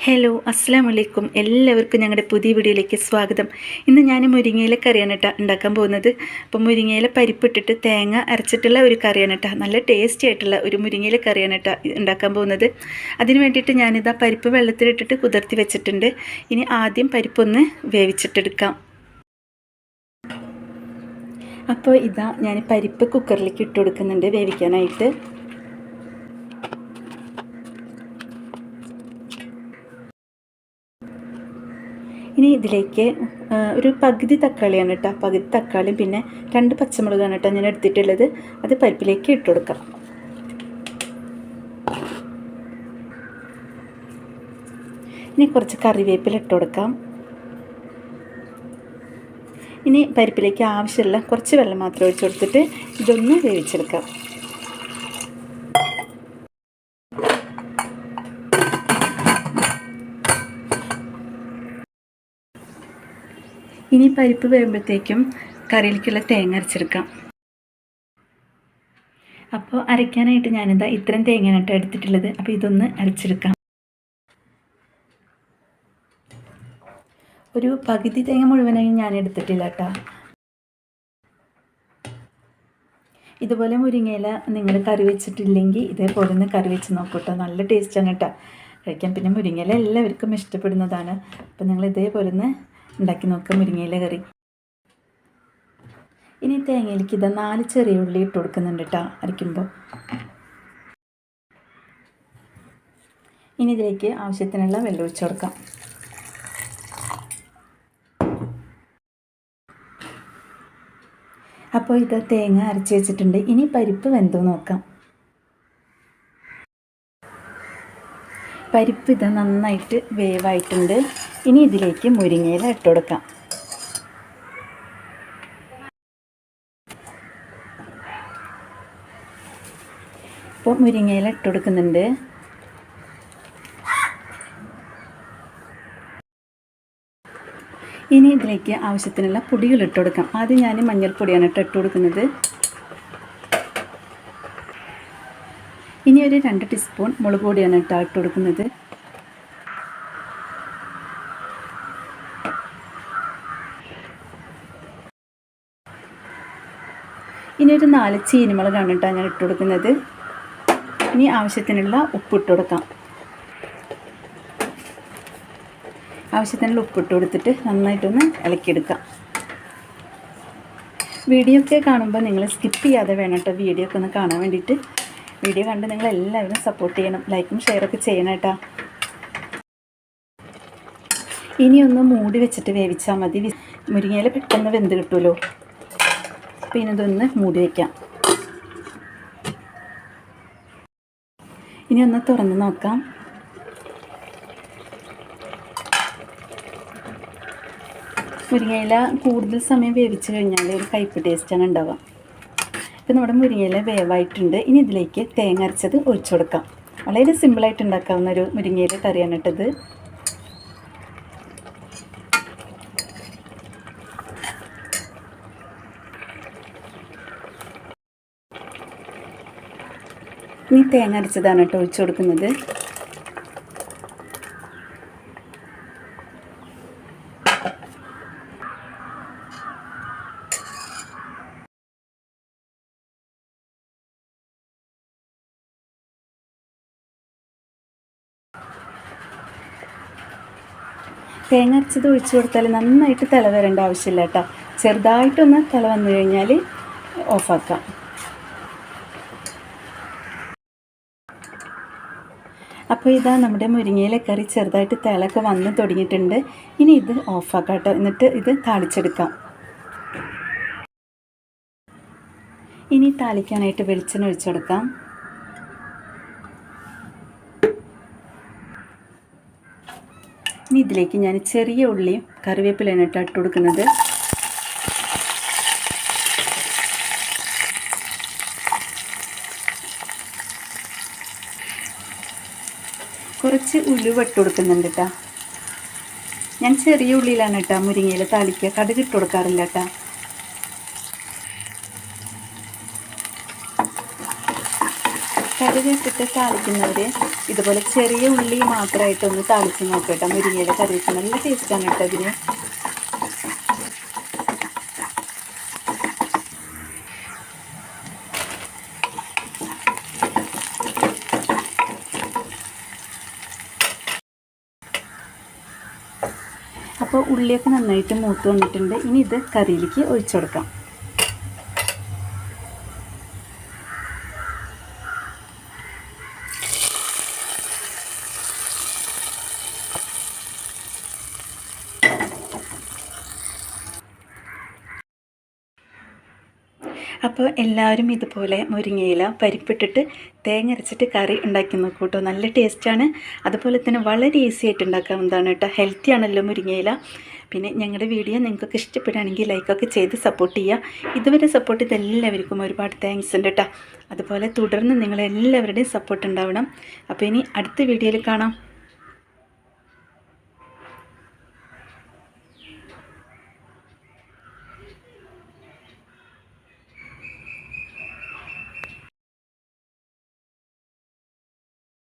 Hello അസ്സാം വലൈക്കും എല്ലാവർക്കും ഞങ്ങളുടെ പുതിയ വീഡിയോയിലേക്ക് സ്വാഗതം. ഇന്ന് ഞാൻ മുരിങ്ങയില കറിയാണ് കേട്ടോ ഉണ്ടാക്കാൻ പോകുന്നത്. അപ്പോൾ മുരിങ്ങയില പരിപ്പിട്ടിട്ട് തേങ്ങ അരച്ചിട്ടുള്ള ഒരു കറിയാണ് കേട്ടോ നല്ല ടേസ്റ്റി ആയിട്ടുള്ള ഒരു മുരിങ്ങയില കറിയാണ് കേട്ടോ ഉണ്ടാക്കാൻ പോകുന്നത്. അതിന് വേണ്ടിയിട്ട് ഞാനിതാ പരിപ്പ് വെള്ളത്തിലിട്ടിട്ട് കുതിർത്തി വെച്ചിട്ടുണ്ട്. ഇനി ആദ്യം പരിപ്പൊന്ന് വേവിച്ചിട്ടെടുക്കാം. അപ്പോൾ ഇതാ ഞാൻ പരിപ്പ് കുക്കറിലേക്ക് ഇട്ട് കൊടുക്കുന്നുണ്ട് വേവിക്കാനായിട്ട്. ഇതിലേക്ക് ഒരു പകുതി തക്കാളിയാണ് കേട്ടോ. പകുതി തക്കാളിയും പിന്നെ രണ്ട് പച്ചമുളകാണ് കേട്ടോ ഞാൻ എടുത്തിട്ടുള്ളത്. അത് പരിപ്പിലേക്ക് ഇട്ട് കൊടുക്കാം ഇനി കുറച്ച് കറിവേപ്പില ഇട്ട് കൊടുക്കാം. ഇനി പരിപ്പിലേക്ക് ആവശ്യമുള്ള കുറച്ച് വെള്ളം മാത്രം ഒഴിച്ചു കൊടുത്തിട്ട് ഇതൊന്ന് വേവിച്ചെടുക്കാം. ഇനി പരിപ്പ് വരുമ്പോഴത്തേക്കും കറിയിലേക്കുള്ള തേങ്ങ അരച്ചെടുക്കാം. അപ്പോൾ അരയ്ക്കാനായിട്ട് ഞാനിതാ ഇത്രയും തേങ്ങ കേട്ടോ എടുത്തിട്ടുള്ളത്. അപ്പോൾ ഇതൊന്ന് അരച്ചെടുക്കാം. ഒരു പകുതി തേങ്ങ മുഴുവനായി ഞാൻ എടുത്തിട്ടില്ല കേട്ടോ. ഇതുപോലെ മുരിങ്ങയില നിങ്ങൾ കറി വെച്ചിട്ടില്ലെങ്കിൽ ഇതേപോലെ ഒന്ന് കറി വെച്ച് നോക്കൂട്ടോ. നല്ല ടേസ്റ്റാണ് കേട്ടോ. കഴിക്കാൻ പിന്നെ മുരിങ്ങയില എല്ലാവർക്കും ഇഷ്ടപ്പെടുന്നതാണ്. അപ്പോൾ നിങ്ങൾ ഇതേപോലെ ഒന്ന് ഉണ്ടാക്കി നോക്കാം മുരിങ്ങയില കറി. ഇനി തേങ്ങയിലേക്ക് ഇതാ നാല് ചെറിയ ഉള്ളി ഇട്ട് കൊടുക്കുന്നുണ്ട് കേട്ടോ അരയ്ക്കുമ്പോൾ ഇനി ഇതിലേക്ക് ആവശ്യത്തിനുള്ള വെള്ളം ഒഴിച്ചു കൊടുക്കാം. അപ്പോൾ ഇത് തേങ്ങ അരച്ച് വെച്ചിട്ടുണ്ട്. ഇനി പരിപ്പ് വെന്തോ നോക്കാം. പരിപ്പ് ഇത് നന്നായിട്ട് വേവായിട്ടുണ്ട്. ഇനി ഇതിലേക്ക് മുരിങ്ങയില ഇട്ട് കൊടുക്കാം. ഇപ്പോൾ മുരിങ്ങയില ഇട്ട് കൊടുക്കുന്നുണ്ട്. ഇനി ഇതിലേക്ക് ആവശ്യത്തിനുള്ള പൊടികൾ ഇട്ട് കൊടുക്കാം. ആദ്യം ഞാൻ മഞ്ഞൾപ്പൊടിയാണ് ഇട്ട് ഇട്ട് കൊടുക്കുന്നത്. ഇനി ഒരു രണ്ട് ടീസ്പൂൺ മുളക് പൊടിയാണ് കേട്ടോ ഇട്ട് കൊടുക്കുന്നത്. ഇനി ഒരു നാല് ചീനിമുളകാണ് കേട്ടോ ഞാൻ ഇട്ട് കൊടുക്കുന്നത്. ഇനി ആവശ്യത്തിനുള്ള ഉപ്പ് ഇട്ട് കൊടുക്കാം. ആവശ്യത്തിനുള്ള ഉപ്പിട്ട് കൊടുത്തിട്ട് നന്നായിട്ടൊന്ന് ഇളക്കിയെടുക്കാം. വീഡിയോ ഒക്കെ കാണുമ്പോൾ നിങ്ങൾ സ്കിപ്പ് ചെയ്യാതെ വേണം കേട്ടോ വീഡിയോ ഒക്കെ ഒന്ന് കാണാൻ വേണ്ടിയിട്ട്. വീഡിയോ കണ്ട് നിങ്ങൾ എല്ലാവരും സപ്പോർട്ട് ചെയ്യണം ലൈക്കും ഷെയറൊക്കെ ചെയ്യണം കേട്ടോ. ഇനി ഒന്ന് മൂടി വെച്ചിട്ട് വേവിച്ചാൽ മതി. മുരിങ്ങയില പെട്ടെന്ന് വെന്ത് കിട്ടുമല്ലോ. പിന്നെ ഇതൊന്ന് മൂടി വയ്ക്കാം ഇനി ഒന്ന് തുറന്ന് നോക്കാം. മുരിങ്ങയില കൂടുതൽ സമയം വേവിച്ച് കഴിഞ്ഞാൽ ഒരു കയ്പ് ടേസ്റ്റാണ് ഉണ്ടാവുക. നമ്മുടെ മുരിങ്ങയില വേവായിട്ടുണ്ട്. ഇനി ഇതിലേക്ക് തേങ്ങ അരച്ചത് ഒഴിച്ചു കൊടുക്കാം. വളരെ സിമ്പിളായിട്ട് ഉണ്ടാക്കാവുന്ന ഒരു മുരിങ്ങയില കറിയാണ് കേട്ടത് ഇനി തേങ്ങ അരച്ചതാണ് കേട്ടോ ഒഴിച്ചു കൊടുക്കുന്നത്. തേങ്ങ അരച്ചത് ഒഴിച്ചു കൊടുത്താൽ നന്നായിട്ട് തിള വരേണ്ട ആവശ്യമില്ല കേട്ടോ. ചെറുതായിട്ടൊന്ന് തിള വന്നു കഴിഞ്ഞാൽ ഓഫാക്കാം. അപ്പോൾ ഇതാ നമ്മുടെ മുരിങ്ങയിലെ കറി ചെറുതായിട്ട് തിളക്കെ വന്ന് തുടങ്ങിയിട്ടുണ്ട്. ഇനി ഇത് ഓഫാക്കാം കേട്ടോ. എന്നിട്ട് ഇത് താളിച്ചെടുക്കാം. ഇനി താളിക്കാനായിട്ട് വെളിച്ചെണ്ണ ഒഴിച്ചെടുക്കാം ഇനി ഇതിലേക്ക് ഞാൻ ചെറിയ ഉള്ളിയും കറിവേപ്പിലയാണ് ഇട്ട് ഇട്ട് കൊടുക്കുന്നത്. കുറച്ച് ഉലുവ ഇട്ട് കൊടുക്കുന്നുണ്ട് കേട്ടോ ഞാൻ ചെറിയ ഉള്ളിയിലാണ് കേട്ടോ മുരിങ്ങയിൽ താളിക്കുക. കടുക് ഇട്ട് കൊടുക്കാറില്ല കേട്ടോ കടുക് ഇട്ടിട്ട് താളിക്കുന്നവർ ഇതുപോലെ ചെറിയ ഉള്ളി മാത്രമായിട്ടൊന്ന് താളിച്ച് നോക്കട്ടെ. മുരിങ്ങയുടെ കറി വെച്ചാൽ നല്ല ടേസ്റ്റാണ് കേട്ടോ ഇതിന്. അപ്പോൾ ഉള്ളിയൊക്കെ നന്നായിട്ട് മൂത്ത് വന്നിട്ടുണ്ട്. ഇനി ഇത് കറിയിലേക്ക് ഒഴിച്ചു കൊടുക്കാം. അപ്പോൾ എല്ലാവരും ഇതുപോലെ മുരിങ്ങയില പരിപ്പിട്ടിട്ട് തേങ്ങ അരച്ചിട്ട് കറി ഉണ്ടാക്കി നോക്കൂ കേട്ടോ. നല്ല ടേസ്റ്റാണ്. അതുപോലെ തന്നെ വളരെ ഈസി ആയിട്ട് ഉണ്ടാക്കാവുന്നതാണ് കേട്ടോ. ഹെൽത്തി ആണല്ലോ മുരിങ്ങയില. പിന്നെ ഞങ്ങളുടെ വീഡിയോ നിങ്ങൾക്കൊക്കെ ഇഷ്ടപ്പെടുകയാണെങ്കിൽ ലൈക്കൊക്കെ ചെയ്ത് സപ്പോർട്ട് ചെയ്യുക. ഇതുവരെ സപ്പോർട്ട് ചെയ്ത എല്ലാവർക്കും ഒരുപാട് താങ്ക്സ് ഉണ്ട് കേട്ടോ. അതുപോലെ തുടർന്ന് നിങ്ങളെല്ലാവരുടെയും സപ്പോർട്ട് ഉണ്ടാവണം. അപ്പോൾ ഇനി അടുത്ത വീഡിയോയിൽ കാണാം.